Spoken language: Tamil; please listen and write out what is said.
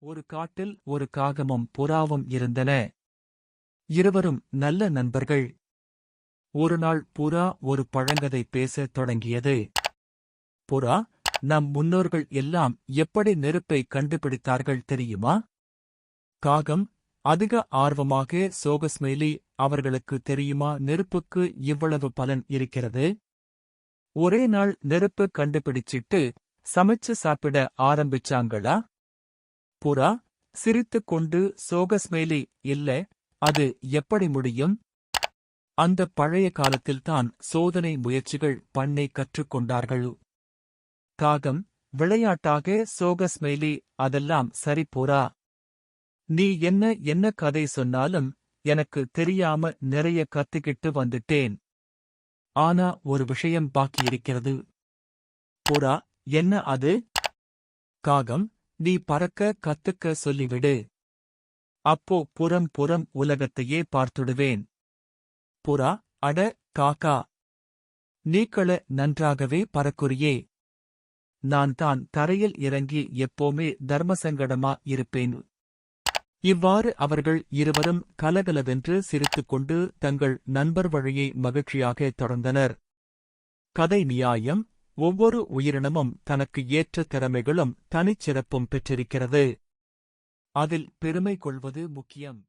ஒரு காட்டில் ஒரு காகமும் புறாவும் இருந்தன. இருவரும் நல்ல நண்பர்கள். ஒருநாள் புறா ஒரு பழங்கதை பேசத் தொடங்கியது. புறா நம் முன்னோர்கள் எல்லாம் எப்படி நெருப்பை கண்டுபிடித்தார்கள் தெரியுமா? காகம் அதிக ஆர்வமாக சோகஸ்மெயிலி அவர்களுக்கு தெரியுமா? நெருப்புக்கு இவ்வளவு பலன் இருக்கிறது? ஒரே நாள் நெருப்பு கண்டுபிடிச்சிட்டு சமைச்சு சாப்பிட ஆரம்பிச்சாங்களா? புறா சிரித்துக் கொண்டு சோகஸ்மேலி இல்ல அது எப்படி முடியும்? அந்த பழைய காலத்தில்தான் சோதனை முயற்சிகள் பண்ணை கற்றுக்கொண்டார்கள் காகம் விளையாட்டாக சோகஸ்மேலி அதெல்லாம் சரி புறா. நீ என்ன என்ன கதை சொன்னாலும் எனக்கு தெரியாம நிறைய கத்துக்கிட்டு வந்துட்டேன். ஆனா ஒரு விஷயம் பாக்கியிருக்கிறது. புறா என்ன அது? காகம் நீ பறக்க கத்துக்க சொல்லிவிடு. அப்போ புறம் புறம் உலகத்தையே பார்த்துடுவேன். புறா அட காக்கா. நீக்கள நன்றாகவே பறக்குறியே. நான் தான் தரையில் இறங்கி எப்போமே தர்மசங்கடமா இருப்பேன். இவ்வாறு அவர்கள் இருவரும் கலகலவென்று சிரித்துக்கொண்டு தங்கள் நண்பர் வழியை மகிழ்ச்சியாக தொடர்ந்தனர். கதை நியாயம் ஒவ்வொரு உயிரினமும் தனக்கு ஏற்ற திறமைகளும் தனிச்சிறப்பும் பெற்றிருக்கிறது. அதில் பெருமை கொள்வது முக்கியம்.